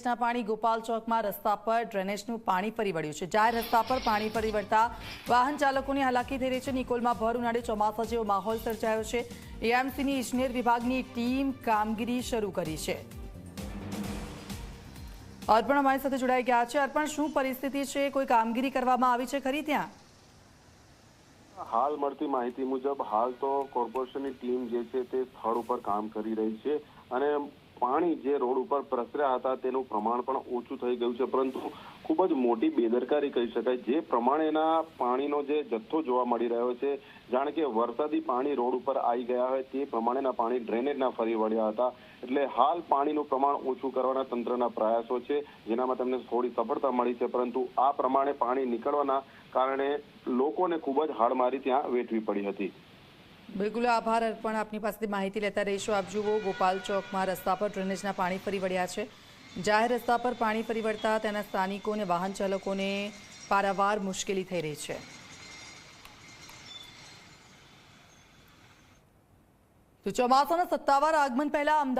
ડ્રેનેજના પાણી ગોપાલ ચોકમાં રસ્તા પર ડ્રેનેજનું પાણી ફરી વળ્યું છે. જાહેર રસ્તા પર પાણી ફરી વળતા વાહન ચાલકોની હાલાકી થઈ રહી છે. નિકોલમાં ભર ઉનાળે ચોમાસા જેવો માહોલ સર્જાયો છે. એએમસીની ઇજનેર વિભાગની ટીમ કામગીરી શરૂ કરી છે. અર્પણ અમારી સાથે જોડાઈ ગયા છે. અર્પણ, શું પરિસ્થિતિ છે? કોઈ કામગીરી કરવામાં આવી છે ખરી ત્યાં? હાલ મળતી માહિતી મુજબ, હાલ તો કોર્પોરેશનની ટીમ જે છે તે સ્થળ ઉપર કામ કરી રહી છે અને પાણી જે રોડ ઉપર પ્રસર્યા હતા તેનું પ્રમાણ પણ ઓછું થઈ ગયું છે. પરંતુ ખૂબ જ મોટી બેદરકારી કહી શકાય. જે પ્રમાણેના પાણીનો જે જથ્થો જોવા મળી રહ્યો છે, જાણે કે વરસાદી પાણી રોડ ઉપર આવી ગયા હોય તે પ્રમાણેના પાણી ડ્રેનેજના ફરી વળ્યા હતા. એટલે હાલ પાણીનું પ્રમાણ ઓછું કરવાના તંત્રના પ્રયાસો છે, જેનામાં તેમને થોડી સફળતા મળી છે. પરંતુ આ પ્રમાણે પાણી નીકળવાના કારણે લોકોને ખૂબ જ હાડમારી ત્યાં વેઠવી પડી હતી. બિલકુલ આભાર અર્પણ. આપની પાસેથી માહિતી લેતા રહીશું. આપ જુઓ, ગોપાલ ચોકમાં રસ્તા પર ડ્રેનેજના પાણી ફરી વળ્યા છે. જાહેર રસ્તા પર પાણી ફરી વળતા તેના સ્થાનિકો અને વાહન ચાલકોને પારાવાર મુશ્કેલી થઈ રહી છે. તો ચોમાસાના સત્તાવાર આગમન પહેલા